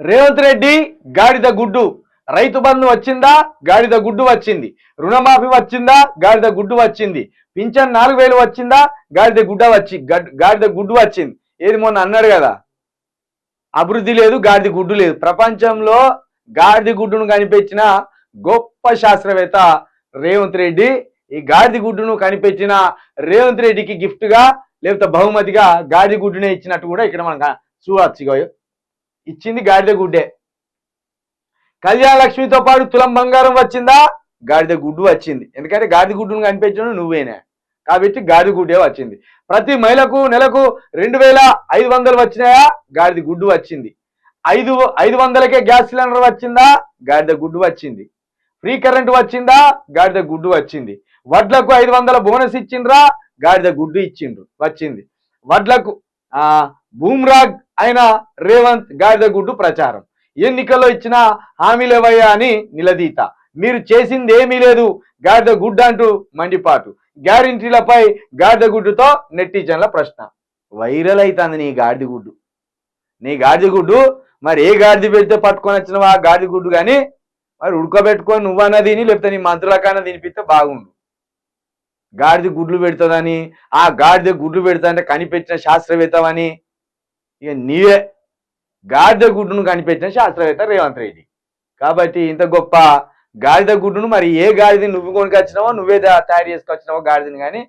రేవంత్ రెడ్డి గాడిద గుడ్డు. రైతు బంధు వచ్చిందా? గాడిద గుడ్డు వచ్చింది. రుణమాఫీ వచ్చిందా? గాడిద గుడ్డు వచ్చింది. పింఛన్ నాలుగు వేలు వచ్చిందా? గాడిద గుడ్డ వచ్చి గాడిద గుడ్డు వచ్చింది. ఏది మొన్న అన్నాడు కదా? అభివృద్ధి లేదు గాడిద గుడ్డు లేదు. ప్రపంచంలో గాడిద గుడ్డును కనిపించిన గొప్ప శాస్త్రవేత్త రేవంత్ రెడ్డి ఈ గాడిద గుడ్డును కనిపెట్టిన రేవంత్ రెడ్డికి గిఫ్ట్గా లేకపోతే బహుమతిగా గాడిద గుడ్డునే ఇచ్చినట్టు కూడా ఇక్కడ మనం చూడచ్చు ఇచ్చింది గాడిద గుడ్డే. కళ్యాణ లక్ష్మితో పాటు తులం బంగారం వచ్చిందా? గాడిద గుడ్డు వచ్చింది. ఎందుకంటే గాడిద గుడ్డును కనిపించడం నువ్వేనే. కాబట్టి గాడిద గుడ్డే వచ్చింది. ప్రతి మహిళకు నెలకు రెండు వేల ఐదు వందలు వచ్చినాయా? గాడిద గుడ్డు వచ్చింది. ఐదు ఐదు వందలకే గ్యాస్ సిలిండర్ వచ్చిందా? గాడిద గుడ్డు వచ్చింది. ఫ్రీ కరెంట్ వచ్చిందా? గాడిద గుడ్డు వచ్చింది. వడ్లకు ఐదు వందల బోనస్ ఇచ్చిండ్రా? గాడిద గుడ్డు ఇచ్చిండ్రు వచ్చింది. వడ్లకు ఆ బూమ్రాగ్ ఆయన రేవంత్ గాడిద గుడ్డు ప్రచారం. ఎన్నికల్లో ఇచ్చిన హామీలేవయ్యా అని నిలదీత. మీరు చేసింది ఏమీ లేదు గాడిద గుడ్డు అంటూ మండిపాటు. గ్యారంటీలపై గాడిద గుడ్డుతో నెట్టిజన్ల ప్రశ్న. వైరల్ అవుతుంది నీ గాడిద గుడ్డు నీ గాడిద గుడ్డు మరి ఏ గాడిద పెడితే పట్టుకొని వచ్చినవా ఆ గాడిద గుడ్డు కానీ మరి ఉడకబెట్టుకొని నువ్వన్నా తిని లేకపోతే నీ మంత్రులకైనా తినిపిస్తే బాగుండు. గాడిద గుడ్లు పెడుతుందని ఆ గాడిద గుడ్లు పెడుతుందంటే కనిపెట్టిన శాస్త్రవేత్తవని ఇక నీవే గాడిద గుడ్డును కనిపెట్టిన శాస్త్రవేత్త రేవంత్ రెడ్డి. కాబట్టి ఇంత గొప్ప గాడిద గుడ్డును మరి ఏ గాడిదని నువ్వు కొనుకొచ్చినావో నువ్వే తయారు చేసుకొచ్చినావో గాడిదని కానీ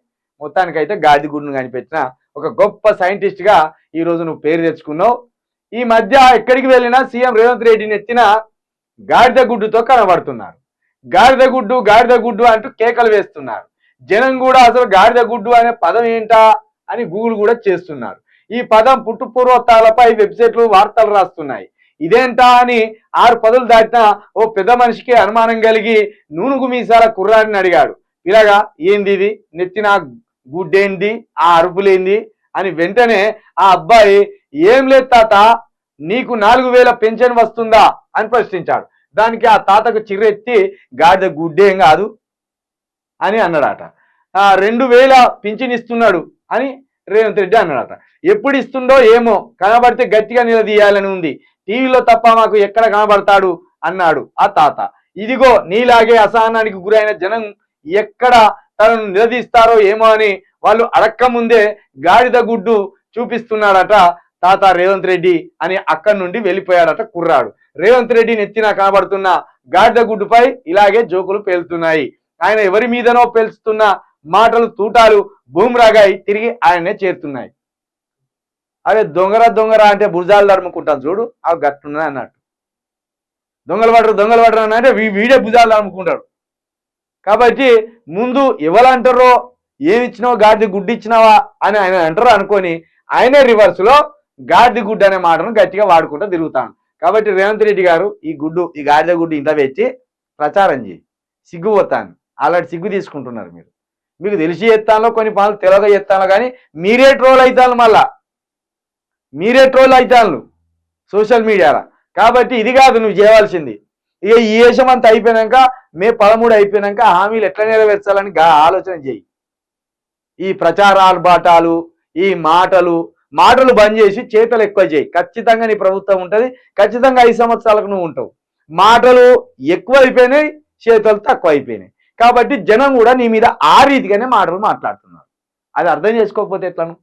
మొత్తానికైతే గాడిద గుడ్డును కనిపెట్టిన ఒక గొప్ప సైంటిస్ట్గా ఈ రోజు నువ్వు పేరు తెచ్చుకున్నావు. ఈ మధ్య ఎక్కడికి వెళ్ళినా సీఎం రేవంత్ రెడ్డిని ఎత్తిన గాడిద గుడ్డుతో కనబడుతున్నారు. గాడిద గుడ్డు గాడిద గుడ్డు అంటూ కేకలు వేస్తున్నారు. జనం కూడా అసలు గాడిద గుడ్డు అనే పదం ఏంటా అని గూగుల్ కూడా చేస్తున్నారు. ఈ పదం పుట్టుపూర్వతాలపై వెబ్సైట్లు వార్తలు రాస్తున్నాయి. ఇదేంటా అని ఆరు పదులు దాటిన ఓ పెద్ద మనిషికి అనుమానం కలిగి నూనుగు మీసాల కుర్రాడిని అడిగాడు. ఇలాగా ఏంది ఇది? నెత్తిన గుడ్డేంది? ఆ అరుపులేంది? అని వెంటనే ఆ అబ్బాయి ఏం లేదు తాత నీకు నాలుగు వేల పెన్షన్ వస్తుందా? అని ప్రశ్నించాడు. దానికి ఆ తాతకు చిర్రెత్తి గాడిద గుడ్డేం కాదు అని అన్నాడట. రెండు వేల పింఛన్ ఇస్తున్నాడు అని రేవంత్ రెడ్డి అన్నాడట. ఎప్పుడు ఇస్తుండో ఏమో కనబడితే గట్టిగా నిలదీయాలని ఉంది. టీవీలో తప్ప మాకు ఎక్కడ కనబడతాడు? అన్నాడు ఆ తాత. ఇదిగో నీలాగే అసహనానికి గురైన జనం ఎక్కడ తనను నిలదీస్తారో ఏమో అని వాళ్ళు అడక్క ముందే గాడిద గుడ్డు చూపిస్తున్నాడట తాత రేవంత్ రెడ్డి అని అక్కడి నుండి వెళ్ళిపోయాడట కుర్రాడు. రేవంత్ రెడ్డి నెత్తిన కనబడుతున్న గాడిద గుడ్డుపై ఇలాగే జోకులు పేలుతున్నాయి. ఆయన ఎవరి మీదనో పేల్చుతున్న మాటలు తూటాలు బూమ్రాగాై తిరిగి ఆయనే చేరుతున్నాయి. అదే దొంగర దొంగర అంటే భుజాలు తడుముకుంటాను చూడు అవి గట్టున్నది అన్నట్టు. దొంగలు పడరు దొంగలు పడరు అని అంటే వీ- వీడే భుజాలు తడుముకుంటాడు కాబట్టి ముందు ఎవరంటారో ఏమి ఇచ్చినావో గాడిద గుడ్డు ఇచ్చినావా అని ఆయన అంటారు అనుకొని ఆయనే రివర్స్లో లో గుడ్డు అనే మాటను గట్టిగా వాడుకుంటూ తిరుగుతాను కాబట్టి రేవంత్ రెడ్డి గారు ఈ గుడ్డు ఈ గాడిద గుడ్డు ఇంత పెట్టి ప్రచారం చేయి. సిగ్గు పోతాను అలాంటి సిగ్గు తీసుకుంటున్నారు మీరు. మీకు తెలిసి ఎత్తాలో కొన్ని పనులు తెలియక ఎత్తాను కానీ మీరే ట్రోల్ అవుతాను మళ్ళా. మీరే ట్రోల్ అవుతాను సోషల్ మీడియాలో. కాబట్టి ఇది కాదు నువ్వు చేయవలసింది. ఇక ఈ దేశం అంతా అయిపోయినాక మే పదమూడు అయిపోయినాక హామీలు ఎట్లా నెరవేర్చాలని గా ఆలోచన చేయి. ఈ ప్రచారాలు బాటాలు ఈ మాటలు మాటలు బంద్ చేసి చేతలు ఎక్కువ చేయి. ఖచ్చితంగా నీ ప్రభుత్వం ఉంటుంది. ఖచ్చితంగా ఐదు సంవత్సరాలకు నువ్వు ఉంటావు. మాటలు ఎక్కువ అయిపోయినాయి చేతులు తక్కువ అయిపోయినాయి. కాబట్టి జనం కూడా నీ మీద ఆ రీతిగానే మాటలు మాట్లాడుతున్నారు. అది అర్థం చేసుకోకపోతే ఎట్లను?